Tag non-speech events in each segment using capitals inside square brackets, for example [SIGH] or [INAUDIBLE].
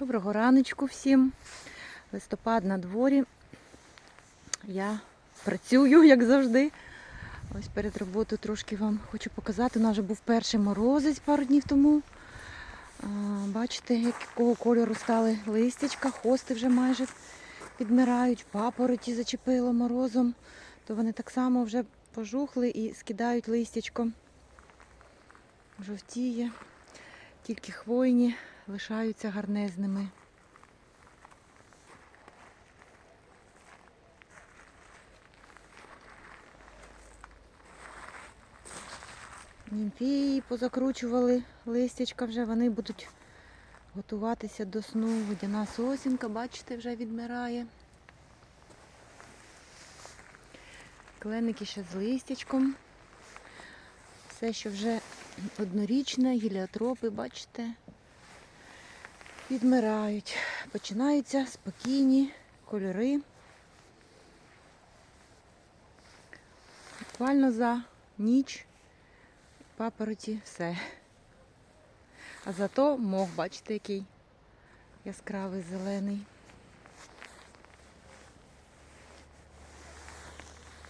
Доброго раночку всім. Листопад на дворі. Я працюю, як завжди. Ось перед роботою трошки вам хочу показати. У нас вже був перший морозець пару днів тому. Бачите, якого кольору стали листячка, хости вже майже підмирають, папороті зачепило морозом, то вони так само вже пожухли і скидають листячко. Жовтіє, тільки хвойні лишаються гарнезними. Німфії позакручували листячка вже, вони будуть готуватися до сну. Водяна сосінка, бачите, вже відмирає. Кленики ще з листячком. Все, що вже однорічне, гіліотропи, бачите, відмирають. Починаються спокійні кольори. Буквально за ніч папороті все. А зато мох, бачите, який яскравий зелений.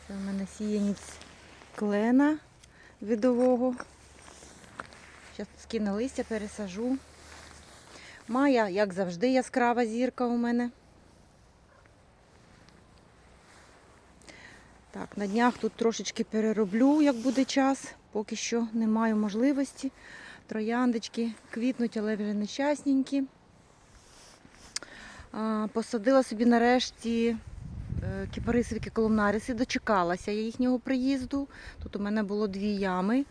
Це в мене сіянець клена видового. Зараз скину листя, пересажу. Мая, як завжди, яскрава зірка у мене. Так, на днях тут трошечки перероблю, як буде час. Поки що не маю можливості. Трояндочки квітнуть, але вже нещасненькі. Посадила собі нарешті е, кіпарисовики колумнариси, дочекалася я їхнього приїзду. Тут у мене було дві ями.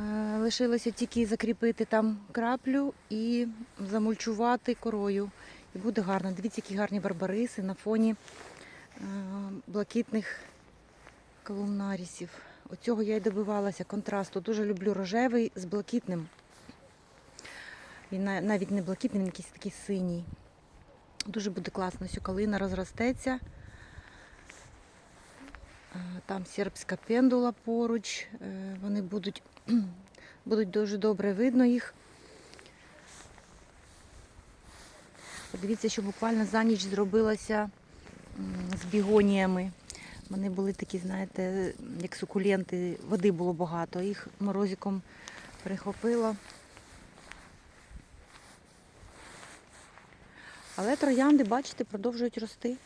Е, Лишилося тільки закріпити там краплю і замульчувати корою. І буде гарно. Дивіться, які гарні барбариси на фоні е, блакитних колумнарісів. Оцього я й добивалася контрасту. Дуже люблю рожевий з блакитним. Він навіть не блакитний, він якийсь такий синій. Дуже буде класно, що калина розростеться. А, Там сербська пендула поруч. Е, Вони будуть, [CLEARS THROAT] будуть дуже добре видно їх. Подивіться, що буквально за ніч зробилося з бігоніями. Вони були такі, знаєте, як сукуленти, води було багато, їх морозиком прихопило. Але троянди, бачите, продовжують рости.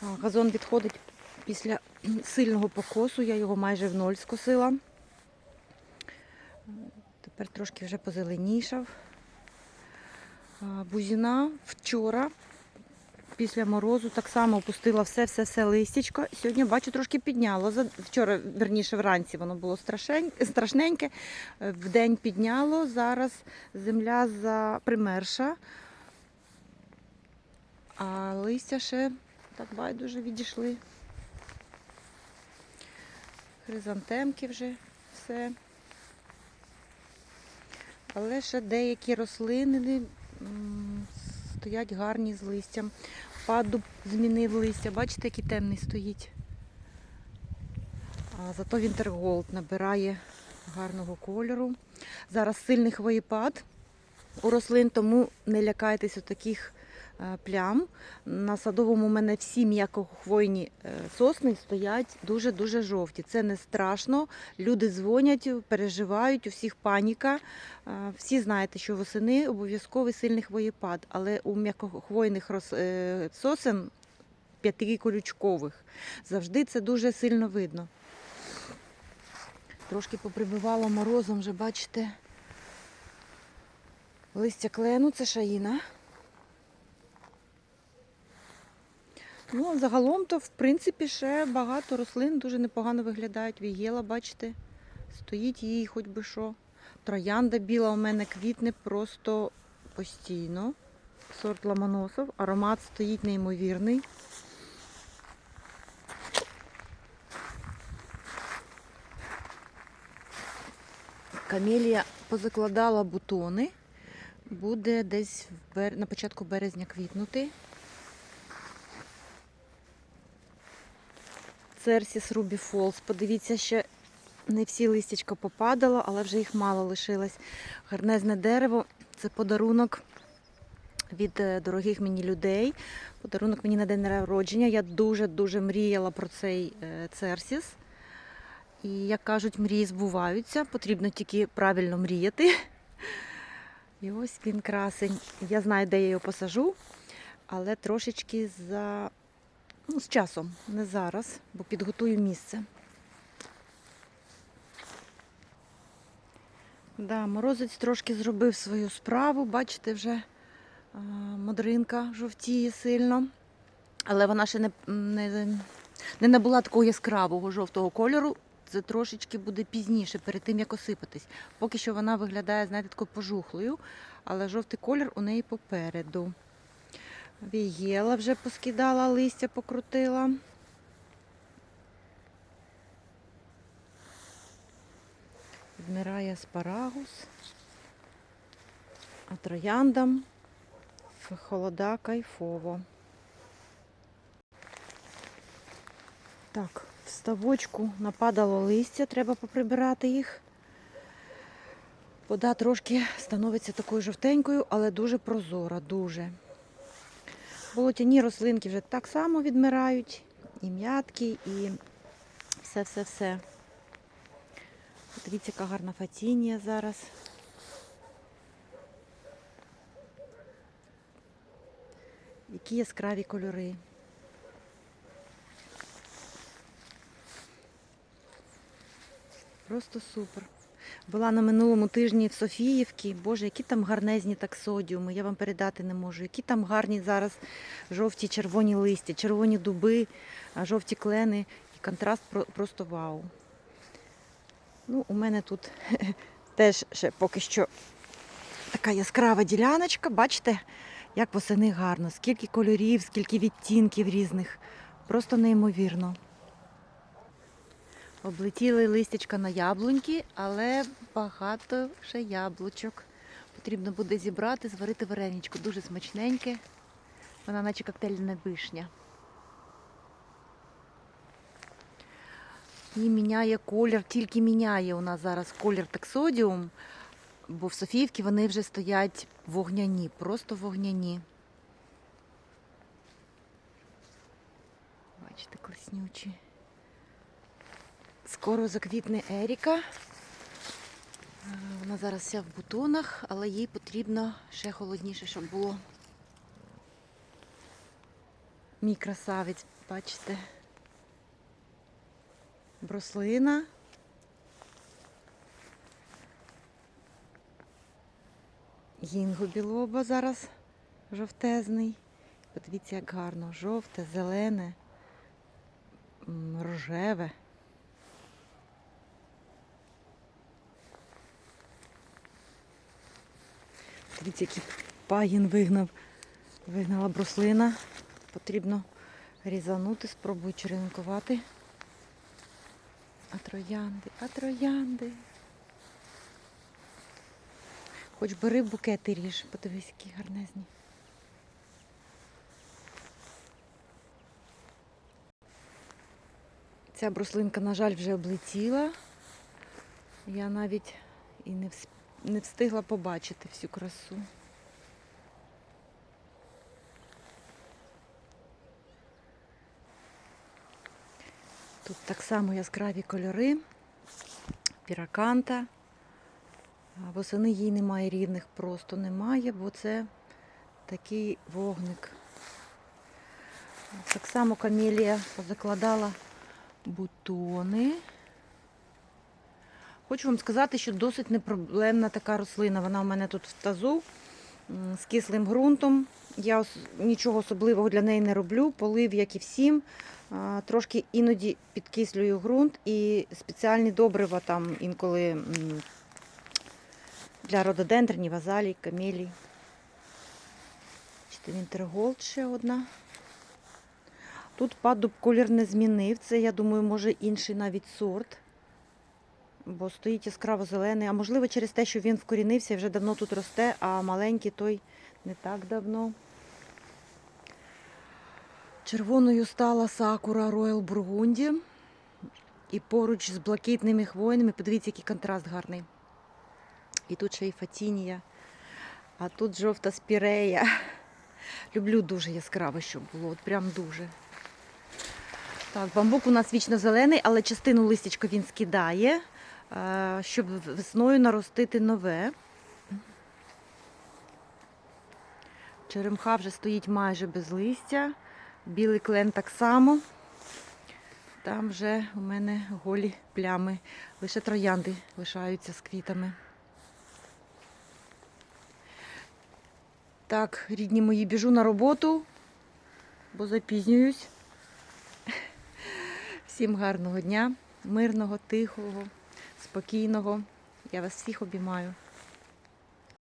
Газон відходить після сильного покосу, я його майже в ноль скосила. Тепер трошки вже позеленішав. Бузіна вчора після морозу так само опустила все-все-все листячко. Сьогодні бачу трошки підняло. Вчора, верніше, вранці воно було страшненьке. Е, Вдень підняло. Зараз земля запримерша. А листя ще так байдуже відійшли. Хризантемки вже все. Але ще деякі рослини стоять гарні з листям. Падуб змінив листя. Бачите, який темний стоїть. А зато Вінтерголд набирає гарного кольору. Зараз сильний хвоєпад у рослин, тому не лякайтеся таких е, плям. На садовому у мене всі м'якохвойні е, сосни стоять дуже-дуже жовті. Це не страшно. Люди дзвонять, переживають, у всих паніка. Е, Всі знаєте, що восени обов'язковий сильний хвоєпад, але у м'якохвойних е, сосен п'ятиколючкових завжди це дуже сильно видно. Трошки поприбивало морозом, вже бачите. Листя клену, це шаїна. Ну, загалом то, в принципі, ще багато рослин дуже непогано виглядають. Вігела, бачите, стоїть їй хоч би що. Троянда біла у мене квітне просто постійно. Сорт ламоносов. Аромат стоїть неймовірний. Камелія позакладала бутони. Буде десь на початку березня квітнути. Церсіс Рубі Фолс. Подивіться, ще не всі листячка попадало, але вже їх мало лишилось. Гарнезне дерево. Це подарунок від е, дорогих мені людей. Подарунок мені на день народження. Я дуже-дуже мріяла про цей е, церсіс. І як кажуть, мрії збуваються, потрібно тільки правильно мріяти. І ось він красень. Я знаю, де я його посажу, але трошечки за ну, з часом, не зараз, бо підготую місце. Да, морозець трошки зробив свою справу. Бачите, вже модринка жовтіє сильно. Але вона ще не, не, не набула такого яскравого жовтого кольору. Це трошечки буде пізніше, перед тим як осипатись. Поки що вона виглядає, знаєте, такою пожухлою, але жовтий колір у неї попереду. Вієла вже поскидала, листя покрутила. Відмирає спарагус. А трояндам холода кайфово. Так, в ставочку нападало листя, треба поприбирати їх. Вода трошки становиться такою жовтенькою, але дуже прозора, дуже. Болотяні рослинки вже так само відмирають. І м'ятки, і все-все-все. Дивіться, яка гарна фатінія зараз. Які яскраві кольори. Просто супер. Була на минулому тижні в Софіївці. Боже, які там гарнезні таксодіуми, я вам передати не можу. Які там гарні зараз жовті червоні листя, червоні дуби, жовті клени. І контраст просто вау. Ну, у мене тут [LAUGHS] теж ще поки що така яскрава діляночка. Бачите, як восени гарно, скільки кольорів, скільки відтінків різних. Просто неймовірно. Облетіли листячка на яблуньки, але багато ще яблучок. Потрібно буде зібрати, зварити вареничку. Дуже смачненьке. Вона наче коктейльна вишня. І міняє колір, тільки міняє у нас зараз колір таксодіум, бо в Софіївці вони вже стоять вогняні, просто вогняні. Бачите, класнючі. Скоро заквітне Еріка. Е, Вона зараз вся в бутонах, але їй потрібно ще холодніше, щоб було. Мій красавець, бачите. Брослина. Гінго білоба зараз жовтезний. Подивіться, як гарно. Жовте, зелене, рожеве. Дивіться, який пагін вигнав. Вигнала бруслина. Потрібно різанути, спробую черенкувати. А троянди, а троянди. Хоч бери букети ріж, подивись, які гарнезні. Ця бруслинка, на жаль, вже облетіла. Я навіть і не, вс- не встигла побачити всю красу. Тут так само яскраві кольори, піраканта. Восени їй немає рівних, просто немає, бо це такий вогник. Так само камелія позакладала бутони. Хочу вам сказати, що досить непроблемна така рослина. Вона у мене тут в тазу з кислим ґрунтом. Я нічого особливого для неї не роблю. Полив, як і всім. Трошки іноді підкислюю ґрунт і спеціальні добрива там інколи для рододендренів, азалій, камелій. Вінтерголд ще одна. Тут падуб колір не змінив. Це, я думаю, може інший навіть сорт. Бо стоїть яскраво зелений, а можливо через те, що він вкорінився і вже давно тут росте, а маленький той не так давно. Червоною стала сакура Royal Бургунді. І поруч з блакитними хвойними, подивіться, який контраст гарний. І тут ще й фатінія, а тут жовта спірея. Люблю дуже яскраве, щоб було, от прям дуже. Так, бамбук у нас вічно зелений, але частину листячка він скидає, щоб весною наростити нове. Черемха вже стоїть майже без листя. Білий клен так само. Там вже у мене голі плями. Лише троянди лишаються з квітами. Так, рідні мої, біжу на роботу, бо запізнююсь. [LAUGHS] Всім гарного дня, мирного, тихого, спокійного. Я вас всіх обіймаю.